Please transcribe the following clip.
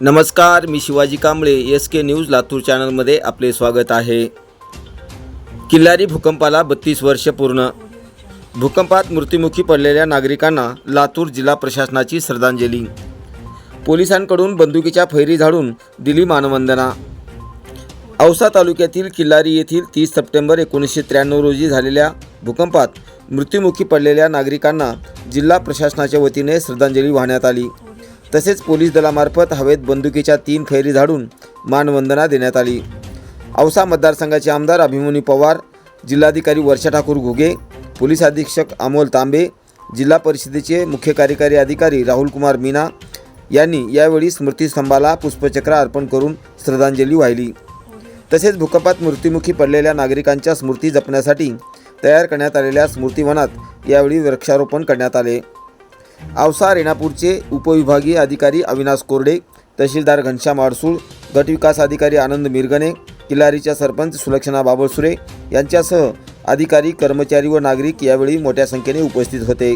नमस्कार मी Shivaji Kamble S K news Latur चॅनलमध्ये आपले स्वागत आहे. किल्लारी भूकंपाला बत्तीस वर्ष पूर्ण. भूकंपात मृत्युमुखी पडलेल्या नागरिकांना लातूर जिल्हा प्रशासनाची श्रद्धांजली. पोलिसांकडून बंदुकीच्या फैरी झाडून दिली मानवंदना. औसा तालुक्यातील किल्लारी येथील तीस सप्टेंबर एकोणीसशे त्र्याण्णव रोजी झालेल्या भूकंपात मृत्युमुखी पडलेल्या नागरिकांना जिल्हा प्रशासनाच्या वतीने श्रद्धांजली वाहण्यात आली. तसेच पोलीस दलामार्फत हवेत बंदुकीच्या तीन फैरी झाडून मानवंदना देण्यात आली. औसा मतदारसंघाचे आमदार अभिमन्यू पवार जिल्हाधिकारी वर्षा ठाकूर घुगे पोलीस अधीक्षक अमोल तांबे जिल्हा परिषदेचे मुख्य कार्यकारी अधिकारी राहुलकुमार मीना यांनी यावेळी स्मृतिस्तंभाला पुष्पचक्र अर्पण करून श्रद्धांजली वाहिली. तसेच भूकंपात मृत्युमुखी पडलेल्या नागरिकांच्या स्मृती जपण्यासाठी तयार करण्यात आलेल्या स्मृतिवनात यावेळी वृक्षारोपण करण्यात आले. औसा रेणापूरचे उपविभागीय अधिकारी अविनाश कोरडे तहसीलदार घनश्याम आडसूळ गटविकास अधिकारी आनंद मिरगणे किल्लारीच्या सरपंच सुलक्षणा बाबळसुरे यांच्यासह अधिकारी कर्मचारी व नागरिक यावेळी मोठ्या संख्येने उपस्थित होते.